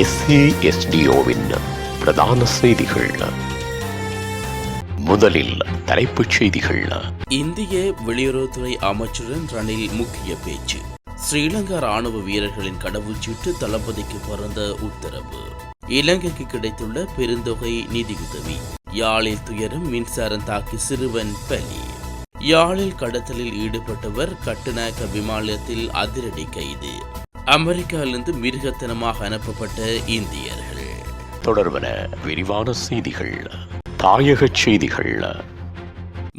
எஸ்ஏஎஸ்டிஓவின் பிரதான செய்திகள். முதலில் தலைப்புச் செய்திகள். இந்திய வெளியுறவுத்துறை அமைச்சருடன் ரணில் முக்கிய பேச்சு. ஸ்ரீலங்கா ராணுவ வீரர்களின் கடவுச்சீட்டு தளபதிக்கு பிறந்த உத்தரவு. இலங்கைக்கு கிடைத்துள்ள பெருந்தொகை நிதியுதவி யாழில் துயரம் மின்சாரம் தாக்கி சிறுவன் பலி. யாழில் கடத்தலில் ஈடுபட்டவர் கட்டுநாயக்க விமானத்தில் அதிரடி கைது. அமெரிக்காவிலிருந்து மிருகத்தனமாக அனுப்பப்பட்ட இந்தியர்கள். தொடர்பன விரிவான செய்திகள் தாயகச் செய்திகள்.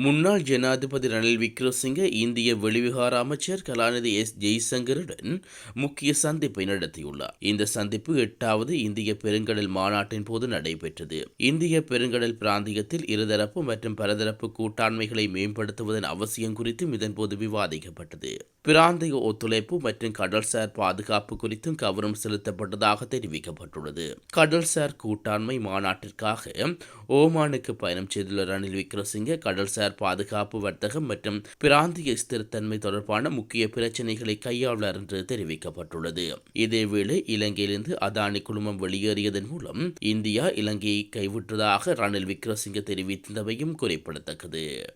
முன்னாள் ஜனாதிபதி ரணில் விக்ரமசிங்க இந்திய வெளிவிகார அமைச்சர் கலாநிதி எஸ். ஜெய்சங்கருடன் முக்கிய சந்திப்பை நடத்தியுள்ளார். இந்த சந்திப்பு எட்டாவது இந்திய பெருங்கடல் மாநாட்டின் போது நடைபெற்றது. இந்திய பெருங்கடல் பிராந்தியத்தில் இருதரப்பு மற்றும் பலதரப்பு கூட்டாண்மைகளை மேம்படுத்துவதன் அவசியம் குறித்தும் இதன்போது விவாதிக்கப்பட்டது. பிராந்திய ஒத்துழைப்பு மற்றும் கடல்சார் பாதுகாப்பு குறித்தும் கவனம் செலுத்தப்பட்டதாக தெரிவிக்கப்பட்டுள்ளது. கடல்சார் கூட்டாண்மை மாநாட்டிற்காக ஓமானுக்கு பயணம் செய்துள்ள ரணில் விக்ரமசிங்கே கடல்சார் பாதுகாப்பு வர்த்தகம் மற்றும் பிராந்திய ஸ்திரத்தன்மை தொடர்பான முக்கிய பிரச்சினைகளை கையாளுவார் என்று தெரிவிக்கப்பட்டுள்ளது. இதேவேளை இலங்கையிலிருந்து அதானி குழுமம் வெளியேறியதன் மூலம் இந்தியா இலங்கையை கைவிட்டதாக ரணில் விக்ரமசிங்க தெரிவித்தவையும் குறிப்பிடத்தக்கது.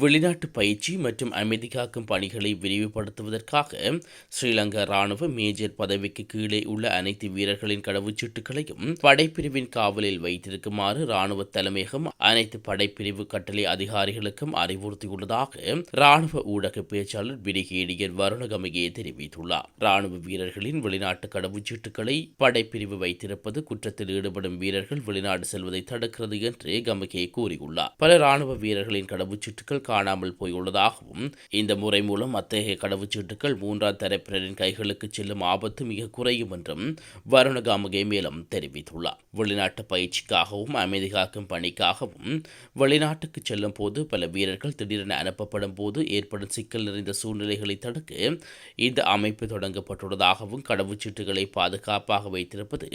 வெளிநாட்டு பயிற்சி மற்றும் அமைதி காக்கும் பணிகளை விரிவுபடுத்துவதற்காக ஸ்ரீலங்கா ராணுவ மேஜர் பதவிக்கு கீழே உள்ள அனைத்து வீரர்களின் கடவுச்சீட்டுகளையும் படைப்பிரிவின் காவலில் வைத்திருக்குமாறு ராணுவ தலைமையகம் அனைத்து படைப்பிரிவு கட்டளை அதிகாரிகளுக்கும் அறிவுறுத்தியுள்ளதாக ராணுவ ஊடக பேச்சாளர் பிரிகேடியர் வருணகமையே தெரிவித்துள்ளார். ராணுவ வீரர்களின் வெளிநாட்டு கடவுச்சீட்டுகளை படைப்பிரிவு வைத்திருப்பது குற்றத்தில் ஈடுபடும் வீரர்கள் வெளிநாடு செல்வதை தடுக்கிறது என்று கமகே கூறியுள்ளார். பல ராணுவ வீரர்களின் கடவுச்சீட்டுகள் காணாமல் போயுள்ளதாகவும் இந்த முறை மூலம் அத்தகைய கடவுச்சீட்டுகள் மூன்றாம் தரப்பினரின் கைகளுக்கு செல்லும் ஆபத்து மிக குறையும் என்றும் வருணகாமுகே மேலும் தெரிவித்துள்ளார். வெளிநாட்டு பயிற்சிக்காகவும் அமைதி காக்கும் பணிக்காகவும் வெளிநாட்டுக்கு செல்லும் போது பல வீரர்கள் திடீரென அனுப்பப்படும் போது ஏற்படும் சிக்கல் நிறைந்த சூழ்நிலைகளை தடுக்க இந்த அமைப்பு தொடங்கப்பட்டுள்ளதாகவும் கடவுச்சீட்டுகளை பாதுகாப்பாக வைத்திருப்பது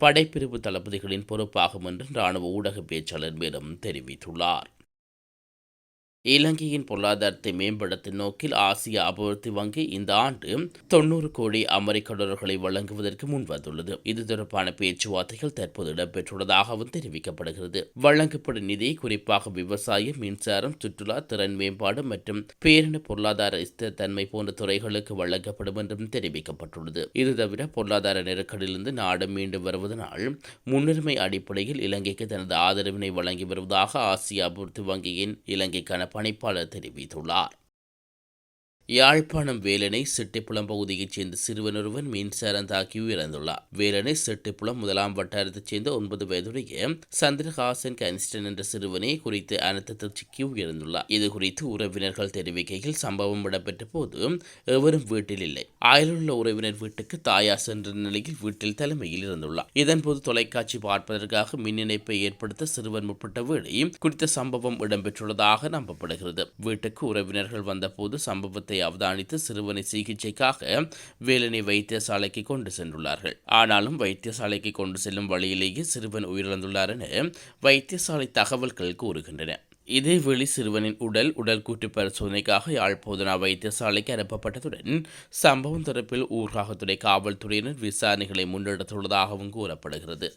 படைப்பிரிவு தளபதிகளின் பொறுப்பாகும் என்று ராணுவ ஊடக பேச்சாளர் மேலும் தெரிவித்துள்ளார். இலங்கையின் பொருளாதாரத்தை மேம்படுத்தும் நோக்கில் ஆசிய அபிவிருத்தி வங்கி இந்த ஆண்டு தொண்ணூறு கோடி அமெரிக்க டாலர்களை வழங்குவதற்கு முன்வந்துள்ளது. இது தொடர்பான பேச்சுவார்த்தைகள் தற்போது இடம்பெற்றுள்ளதாகவும் தெரிவிக்கப்படுகிறது. வழங்கப்படும் நிதி குறிப்பாக விவசாயம் மின்சாரம் சுற்றுலா திறன் மேம்பாடு மற்றும் பேரின பொருளாதார ஸ்திரத்தன்மை போன்ற துறைகளுக்கு வழங்கப்படும் என்றும் தெரிவிக்கப்பட்டுள்ளது. இது தவிர பொருளாதார நெருக்கடியிலிருந்து நாடு மீண்டும் வருவதனால் முன்னுரிமை அடிப்படையில் இலங்கைக்கு தனது ஆதரவினை வழங்கி வருவதாக ஆசிய அபிவிருத்தி வங்கியின் இலங்கைக்கான பணிப்பாளர் தெரிவித்துள்ளார். யாழ்ப்பாணம் வேலனை செட்டிப்புளம் பகுதியைச் சேர்ந்த சிறுவன் ஒருவன் மின்சாரம் தாக்கி உயிரிழந்துள்ளார் வேலனை செட்டிப்புளம் முதலாம் வட்டாரத்தைச் சேர்ந்த ஒன்பது வயதுடைய சந்திரஹாசன் கனிஸ்டன் என்ற சிறுவனை குறித்து அனர்த்தத்தில் சிக்கி உயிரிழந்துள்ளார் இது குறித்து உறவினர்கள் தெரிவிக்கையில் சம்பவம் இடம்பெற்ற போது எவரும் வீட்டில் இல்லை. அயலுள்ள உறவினர் வீட்டுக்கு தாயா சென்ற நிலையில் வீட்டில் தலைமையில் இருந்துள்ளார் இதன்போது தொலைக்காட்சி பார்ப்பதற்காக மின் இணைப்பை ஏற்படுத்த சிறுவன் முற்பட்ட வீடு குறித்த சம்பவம் இடம்பெற்றுள்ளதாக நம்பப்படுகிறது. வீட்டுக்கு உறவினர்கள் வந்தபோது சம்பவத்தை சம்பவத்தை அவதானித்து சிறுவனை சிகிச்சைக்காக வேலனை வைத்தியசாலைக்கு கொண்டு சென்றுள்ளார்கள். ஆனாலும் வைத்தியசாலைக்கு கொண்டு செல்லும் வழியிலேயே சிறுவன் உயிரிழந்துள்ளார் என வைத்தியசாலை தகவல்கள் கூறுகின்றன. இதேவேளை சிறுவனின் உடல் உடல் கூட்டு பரிசோதனைக்காக யாழ்ப்போதனா வைத்தியசாலைக்கு அனுப்பப்பட்டதுடன் சம்பவம் தொடர்பில் ஊர்காகத்துறை காவல்துறையினர் விசாரணைகளை முன்னெடுத்துள்ளதாகவும் கூறப்படுகிறது.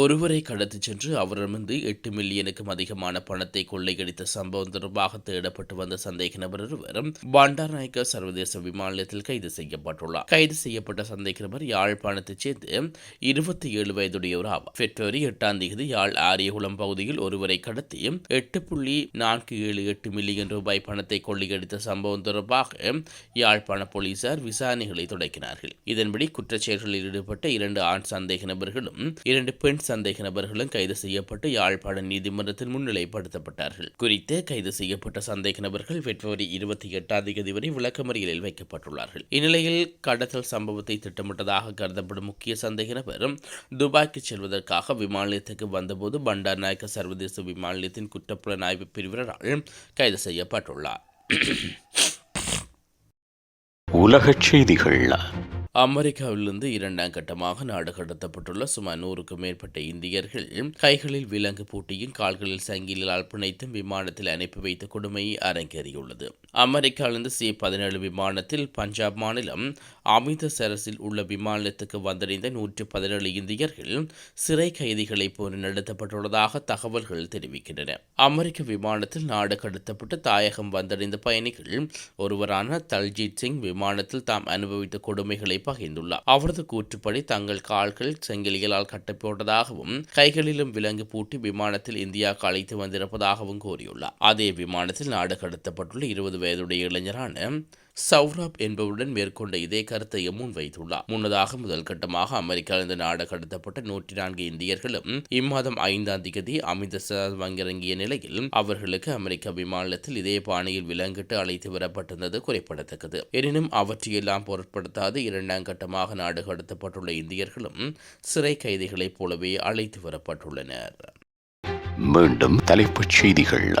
ஒருவரை கடத்திச் சென்று அவரிடமிருந்து எட்டு மில்லியனுக்கும் அதிகமான பணத்தை கொள்ளையடித்த சம்பவம் தொடர்பாக தேடப்பட்டு வந்த சந்தேக நபர் ஒருவர் பண்டார்நாயக்க சர்வதேச விமான நிலையத்தில் கைது செய்யப்பட்டுள்ளார். கைது செய்யப்பட்ட சந்தேக நபர் யாழ்ப்பாணத்தைச் சேர்ந்து இருபத்தி ஏழு வயதுடையவர் ஆவார். பிப்ரவரி எட்டாம் தேதி யாழ் ஆரியகுளம் பகுதியில் ஒருவரை கடத்தி எட்டு புள்ளி நான்கு ஏழு எட்டு மில்லியன் ரூபாய் பணத்தை கொள்ளையடித்த சம்பவம் தொடர்பாக யாழ்ப்பாண போலீசார் விசாரணைகளை தொடக்கினார்கள். இதன்படி குற்றச்செயல்களில் ஈடுபட்ட இரண்டு ஆண் சந்தேக நபர்களும் இரண்டு பெண் சந்தேக நபர்களும் கைது செய்யப்பட்டு யாழ்ப்பாண நீதிமன்றத்தில் முன்னிலைப்படுத்தப்பட்டார்கள். குறித்து கைது செய்யப்பட்ட சந்தேக நபர்கள் பிப்ரவரி இருபத்தி எட்டாம் தேதி வரை விளக்கமறியலில் வைக்கப்பட்டுள்ளார்கள். இந்நிலையில் கடத்தல் சம்பவத்தை திட்டமிட்டதாக கருதப்படும் முக்கிய சந்தேக நபரும் துபாய்க்கு செல்வதற்காக விமான நிலையத்துக்கு வந்தபோது பண்டார் நாயக்க சர்வதேச விமான நிலையத்தின் குற்றப்புலனாய்வு பிரிவினரால் கைது செய்யப்பட்டுள்ளார். உலகச் செய்திகள் அமெரிக்காவிலிருந்து இரண்டாம் கட்டமாக நாடு கடத்தப்பட்டுள்ள சுமார் நூறுக்கும் மேற்பட்ட இந்தியர்கள் கைகளில் விலங்கு பூட்டியும் கால்களில் சங்கிலால் பிணைத்தும் விமானத்தில் அனுப்பி வைத்த கொடுமை அரங்கேறியுள்ளது. அமெரிக்காவிலிருந்து சி பதினேழு விமானத்தில் பஞ்சாப் மாநிலம் அமிர்தசரஸில் உள்ள விமானத்துக்கு வந்தடைந்த நூற்று பதினேழு இந்தியர்கள் சிறை கைதிகளைப் போன்று நடத்தப்பட்டுள்ளதாக தகவல்கள் தெரிவிக்கின்றன. அமெரிக்க விமானத்தில் நாடு கடத்தப்பட்டு தாயகம் வந்தடைந்த பயணிகள் ஒருவரான தல்ஜித் சிங் விமானத்தில் தாம் அனுபவித்த கொடுமைகளை பகிர்ந்துள்ளார். அவரது கூற்றுப்படி தங்கள் கால்கள் செங்கிலிகளால் கட்டப்பட்டதாகவும் கைகளிலும் விலங்கு பூட்டி விமானத்தில் இந்தியாவுக்கு அழைத்து வந்திருப்பதாகவும் கூறியுள்ளார். அதே விமானத்தில் நாடு கடத்தப்பட்டுள்ள இருபது வயதுடைய இளைஞரான சௌரப் என்பவருடன் மேற்கொண்ட இதே கருத்தையும் முன்வைத்துள்ளார். முன்னதாக முதல் கட்டமாக அமெரிக்காவிலிருந்து நாடு கடத்தப்பட்ட நூற்றி நான்கு இந்தியர்களும் இம்மாதம் ஐந்தாம் தேதி அமிர்தசர் வங்கிறங்கிய நிலையில் அவர்களுக்கு அமெரிக்க விமானத்தில் இதே பாணியில் விலங்கிட்டு அழைத்து வரப்பட்டிருந்தது குறிப்பிடத்தக்கது. எனினும் அவற்றையெல்லாம் பொருட்படுத்தாது இரண்டாம் கட்டமாக நாடு கடத்தப்பட்டுள்ள இந்தியர்களும் சிறை கைதிகளைப் போலவே அழைத்து வரப்பட்டுள்ளனர். மீண்டும் தலைப்புச் செய்திகள்.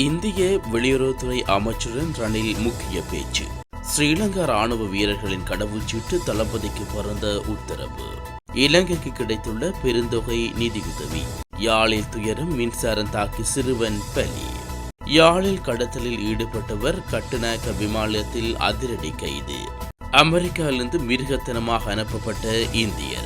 இந்திய வெளியுறவுத்துறை அமைச்சருடன் ரணில் முக்கிய பேச்சு. ஸ்ரீலங்கா ராணுவ வீரர்களின் கடவுச்சீட்டு தளபதிக்கு பிறந்த உத்தரவு. இலங்கைக்கு கிடைத்துள்ள பெருந்தொகை நிதியுதவி யாழில் துயரம் மின்சாரம் தாக்கி சிறுவன் பலி. யாழில் கடத்தலில் ஈடுபட்டவர் கட்டுநாயக்க விமானத்தில் அதிரடி கைது. அமெரிக்காவிலிருந்து மிருகத்தனமாக அனுப்பப்பட்ட இந்தியர்.